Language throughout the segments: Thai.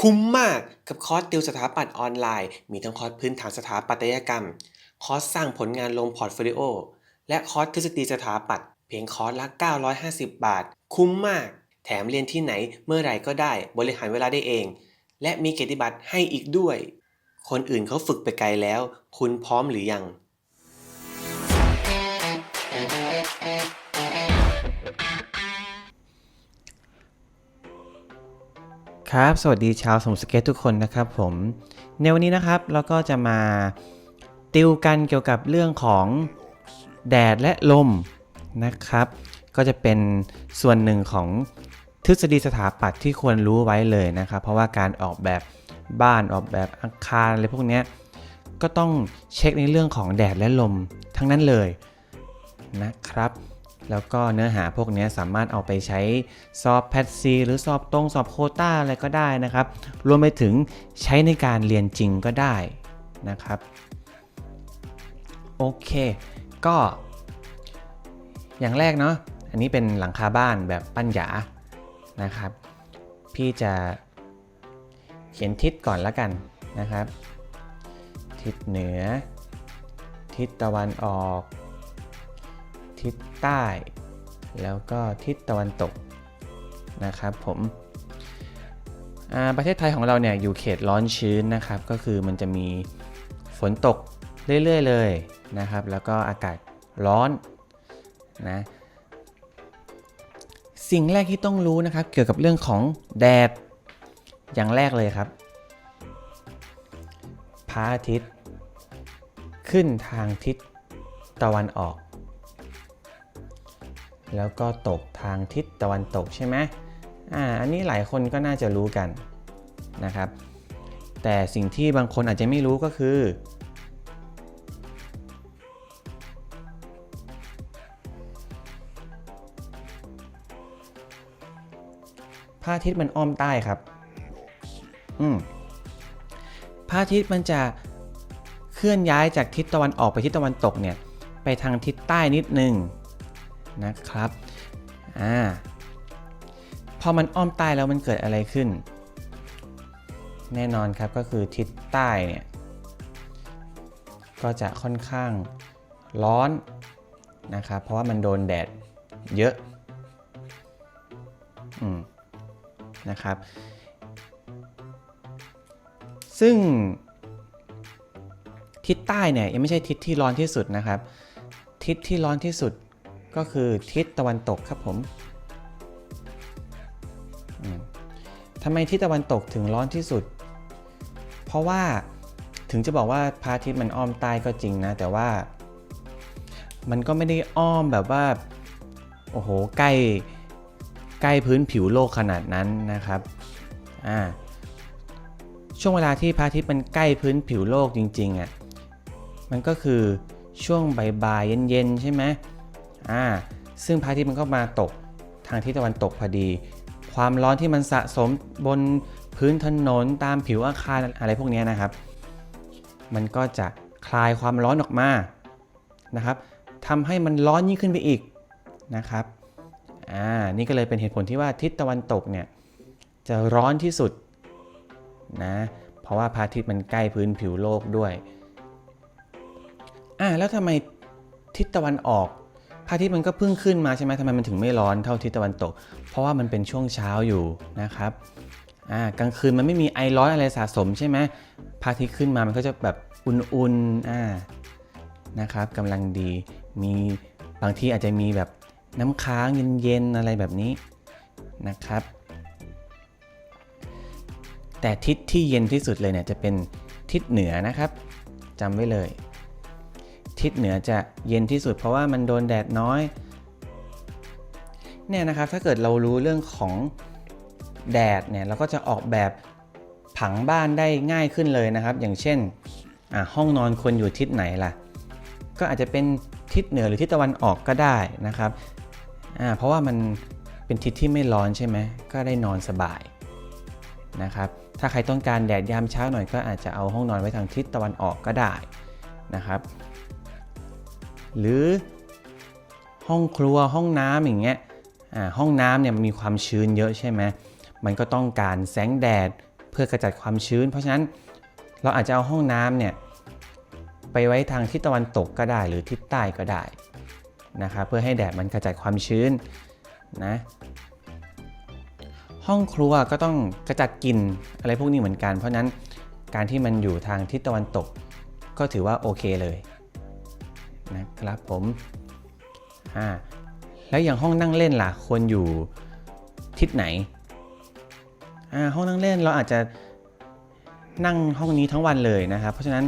คุ้มมากกับคอร์สติวสถาปัตย์ออนไลน์ มีทั้งคอร์สพื้นฐานสถาปัตยกรรม คอร์สสร้างผลงานลงพอร์ตโฟลิโอ และคอร์สทฤษฎีสถาปัตย์เพียงคอร์สละ 950 บาท คุ้มมาก แถมเรียนที่ไหนเมื่อไหร่ก็ได้ บริหารเวลาได้เอง และมีเกียรติบัตรให้อีกด้วย คนอื่นเขาฝึกไปไกลแล้ว คุณพร้อมหรือยัง ครับ สวัสดีชาวสมุทรสเก็ตทุกคนนะครับผมในวันนี้นะครับเราก็จะมาติวกันเกี่ยวกับเรื่องของแดดและลมนะครับ ก็จะเป็นส่วนหนึ่งของทฤษฎีสถาปัตย์ที่ควรรู้ไว้เลยนะครับ เพราะว่าการออกแบบบ้านออกแบบอาคารอะไรพวกนี้ก็ต้องเช็คในเรื่องของแดดและลมทั้งนั้นเลยนะครับ แล้วก็เนื้อหาพวกนี้สามารถเอาไปใช้สอบแพทซีหรือสอบตรงสอบโคต้าอะไรก็ได้นะครับ รวมไปถึงใช้ในการเรียนจริงก็ได้นะครับ โอเค ก็ อย่างแรกเนาะ อันนี้เป็นหลังคาบ้านแบบปั้นหยานะครับ พี่จะเขียนทิศก่อนละกันนะครับ ทิศเหนือ ทิศตะวันออก ทิศใต้ แล้วก็ทิศตะวันตกนะครับผมอาประเทศไทยของเราเนี่ยอยู่เขตร้อนชื้นนะครับ ก็คือมันจะมีฝนตกเรื่อยๆเลยนะครับ แล้วก็อากาศร้อนนะสิ่งแรกที่ต้องรู้นะครับ เกี่ยวกับเรื่องของแดดอย่างแรกเลยครับพระอาทิตย์ ขึ้นทางทิศตะวันออก แล้วก็ตกทางทิศตะวันตกใช่ไหมอ่าอันนี้หลายคนก็น่าจะรู้กันนะครับ แต่สิ่งที่บางคนอาจจะไม่รู้ก็คือ พระอาทิตย์มันอ้อมใต้ครับ อืมพระอาทิตย์มันจะเคลื่อนย้ายจากทิศตะวันออกไปทิศตะวันตกเนี่ย ไปทางทิศใต้นิดนึง นะครับอ่าพอมันอ้อมใต้แล้วมันเกิดอะไรขึ้น แน่นอนครับก็คือทิศใต้เนี่ยก็จะค่อนข้างร้อนนะครับเพราะว่ามันโดนแดดเยอะอืมนะครับ ซึ่งทิศใต้เนี่ยยังไม่ใช่ทิศที่ร้อนที่สุดนะครับ ทิศที่ร้อนที่สุด ก็คือทิศตะวันตกครับผมทำไมทิศตะวันตกถึงร้อนที่สุด เพราะว่าถึงจะบอกว่าพระอาทิตย์มันอ้อมใต้ก็จริงนะ แต่ว่า มันก็ไม่ได้อ้อมแบบว่า โอ้โห ใกล้ใกล้พื้นผิวโลกขนาดนั้นนะครับอ่าช่วงเวลาที่พระอาทิตย์มันใกล้พื้นผิวโลกจริงๆอะ่ะมันก็คือช่วงบ่ายๆเย็นๆใช่ไหม อ่าซึ่งพระอาทิตย์มันก็มาตกทางทิศตะวันตกพอดี ความร้อนที่มันสะสมบนพื้นถนนตามผิวอาคารอะไรพวกนี้นะครับ มันก็จะคลายความร้อนออกมานะครับทำให้มันร้อนยิ่งขึ้นไปอีกนะครับอ่านี่ก็เลยเป็นเหตุผลที่ว่าทิศตะวันตกเนี่ยจะร้อนที่สุดนะเพราะว่าพระอาทิตย์มันใกล้พื้นผิวโลกด้วยอ่าแล้วทำไมทิศตะวันออก พระอาทิตย์มันก็เพิ่งขึ้นมาใช่ไหมทำไมมันถึงไม่ร้อนเท่าทิศตะวันตก เพราะว่ามันเป็นช่วงเช้าอยู่นะครับอ่ากลางคืนมันไม่มีไอร้อนอะไรสะสมใช่ไหมพระอาทิตย์ขึ้นมามันก็จะแบบอุ่นๆอ่านะครับกำลังดีมีบางที่อาจจะมีแบบน้ำค้างเย็นๆอะไรแบบนี้นะครับ แต่ทิศที่เย็นที่สุดเลยเนี่ยจะเป็นทิศเหนือนะครับจำไว้เลย ทิศเหนือจะเย็นที่สุด เพราะว่ามันโดนแดดน้อยเนี่ยนะครับถ้าเกิดเรารู้เรื่องของแดดเนี่ยเราก็จะออกแบบผังบ้านได้ง่ายขึ้นเลยนะครับ อย่างเช่นห้องนอนคนอยู่ทิศไหนล่ะ ก็อาจจะเป็นทิศเหนือหรือทิศตะวันออกก็ได้นะครับเพราะว่ามันเป็นทิศที่ไม่ร้อนใช่ไหมก็ได้นอนสบายนะครับถ้าใครต้องการแดดยามเช้าหน่อยก็อาจจะเอาห้องนอนไว้ทางทิศตะวันออกก็ได้นะครับ หรือห้องครัวห้องน้ำอย่างเงี้ยห้องน้ำเนี่ยมีความชื้นเยอะใช่ไหมมันก็ต้องการแสงแดดเพื่อกระจัดความชื้น เพราะฉะนั้นเราอาจจะเอาห้องน้ำเนี่ยไปไว้ทางทิศตะวันตกก็ได้หรือทิศใต้ก็ได้นะครับเพื่อให้แดดมันกระจัดความชื้นนะห้องครัวก็ต้องกระจัดกลิ่นอะไรพวกนี้เหมือนกัน เพราะฉะนั้นการที่มันอยู่ทางทิศตะวันตกก็ถือว่าโอเคเลย นะครับผมอ่าแล้วอย่างห้องนั่งเล่นล่ะควรอยู่ทิศไหนอ่าห้องนั่งเล่นเราอาจจะนั่งห้องนี้ทั้งวันเลยนะครับ เพราะฉะนั้น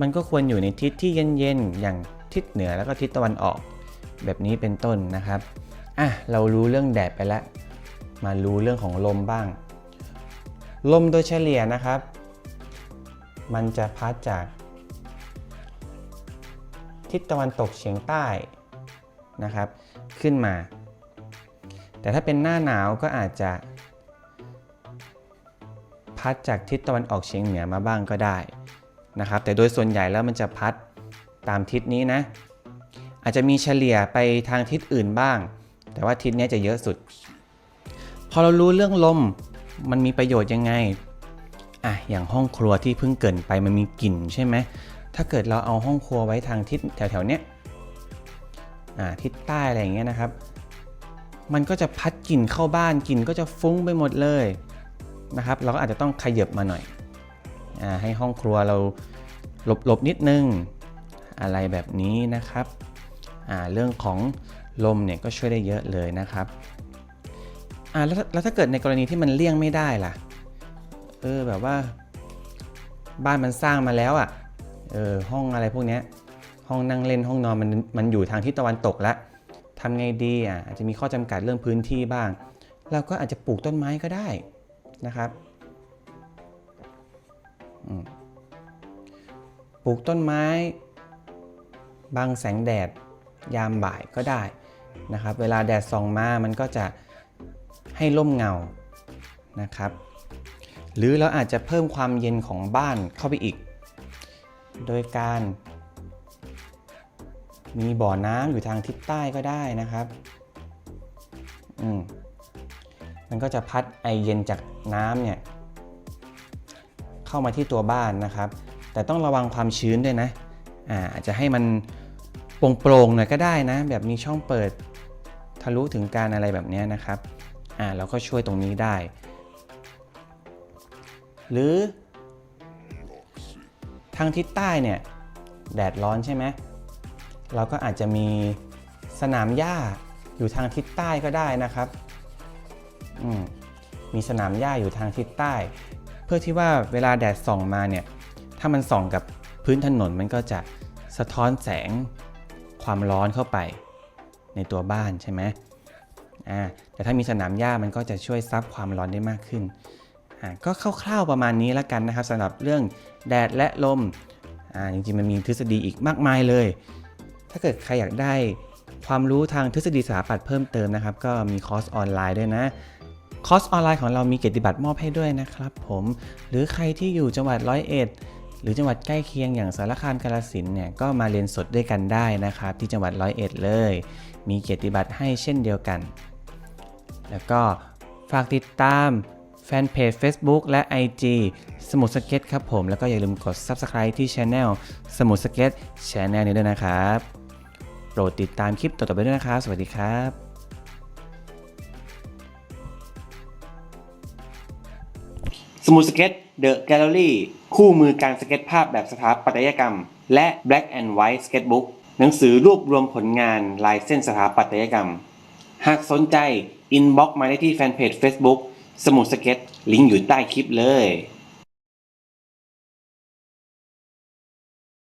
มันก็ควรอยู่ในทิศที่เย็นๆอย่างทิศเหนือแล้วก็ทิศตะวันออก แบบนี้เป็นต้นนะครับอะเรารู้เรื่องแดดไปแล้ว มารู้เรื่องของลมบ้าง ลมโดยเฉลี่ยนะครับ มันจะพัดจาก ทิศตะวันตกเฉียงใต้นะครับ ขึ้นมา แต่ถ้าเป็นหน้าหนาวก็อาจจะ พัดจากทิศตะวันออกเฉียงเหนือมาบ้างก็ได้นะครับ แต่โดยส่วนใหญ่แล้วมันจะพัดตามทิศนี้นะ อาจจะมีเฉลี่ยไปทางทิศอื่นบ้าง แต่ว่าทิศนี้จะเยอะสุด พอเรารู้เรื่องลมมันมีประโยชน์ยังไงอะอย่างห้องครัวที่เพิ่งเกินไปมันมีกลิ่นใช่ไหม ถ้าเกิดเราเอาห้องครัวไว้ทางทิศแถวๆเนี้ยทิศใต้อะไรอย่างเงี้ยนะครับ มันก็จะพัดกลิ่นเข้าบ้านกลิ่นก็จะฟุ้งไปหมดเลยนะครับ เราก็อาจจะต้องขยับมาหน่อยอให้ห้องครัวเราหลบๆนิดนึงอะไรแบบนี้นะครับเรื่องของลมเนี่ยก็ช่วยได้เยอะเลยนะครับแล้วแล้วถ้าเกิดในกรณีที่มันเลี่ยงไม่ได้ล่ะ เออแบบว่าบ้านมันสร้างมาแล้วอะ่ะ เออห้องอะไรพวกนี้ห้องนั่งเล่นห้องนอนมันมันอยู่ทางทิศตะวันตกแล้วทำไงดีอะอาจจะมีข้อจำกัดเรื่องพื้นที่บ้าง เราก็อาจจะปลูกต้นไม้ก็ได้นะครับปลูกต้นไม้บังแสงแดดยามบ่ายก็ได้นะครับ เวลาแดดส่องมา มันก็จะให้ร่มเงานะครับ หรือเราอาจจะเพิ่มความเย็นของบ้านเข้าไปอีก โดยการมีบ่อน้ำอยู่ทางทิศใต้ก็ได้นะครับอืมมันก็จะพัดไอเย็นจากน้ำเนี่ยเข้ามาที่ตัวบ้านนะครับ แต่ต้องระวังความชื้นด้วยนะอ่าอาจจะให้มันโปร่งๆหน่อยก็ได้นะ แบบมีช่องเปิดทะลุถึงการอะไรแบบนี้นะครับอ่าเราก็ช่วยตรงนี้ได้ หรือ ทางทิศใต้เนี่ยแดดร้อนใช่ไหมเราก็อาจจะมีสนามหญ้าอยู่ทางทิศใต้ก็ได้นะครับมมีสนามหญ้าอยู่ทางทิศใต้ เพื่อที่ว่าเวลาแดดส่องมาเนี่ยถ้ามันส่องกับพื้นถนนมันก็จะสะท้อนแสงความร้อนเข้าไปในตัวบ้านใช่ไหมแต่ถ้ามีสนามหญ้ามันก็จะช่วยซับความร้อนได้มากขึ้น ก็คร่าวๆประมาณนี้แล้วกันนะครับสำหรับเรื่องแดดและลมจริงๆมันมีทฤษฎีอีกมากมายเลย ถ้าเกิดใครอยากได้ความรู้ทางทฤษฎีสถาปัตย์เพิ่มเติมนะครับ ก็มีคอร์สออนไลน์ด้วยนะคอร์สออนไลน์ของเรามีเกียรติบัตรมอบให้ด้วยนะครับผมหรือใครที่อยู่จังหวัดร้อยเอ็ดหรือจังหวัดใกล้เคียงอย่างสารคามกาฬสินเนี่ยก็มาเรียนสดด้วยกันได้นะครับ ที่จังหวัดร้อยเอ็ดเลย มีเกียรติบัตรให้เช่นเดียวกัน แล้วก็ฝากติดตาม แฟนเพจ Facebook และ IG สมุดสเก็ตครับผม แล้วก็อย่าลืมกด Subscribe ที่ Channel สมุดสเก็ต Channel นี้ด้วยนะครับ โปรดติดตามคลิปต่อๆไปด้วยนะครับ สวัสดีครับสมุดสเก็ตเดอะแกลเลอรี่คู่มือการสเก็ตภาพแบบสถาปัตยกรรม และ Black and White Sketchbook หนังสือรวบรวมผลงานลายเส้นสถาปัตยกรรม หากสนใจ อินบ็อกมาได้ที่แฟนเพจ Facebook สมุดสเก็ตลิงก์อยู่ใต้คลิปเลย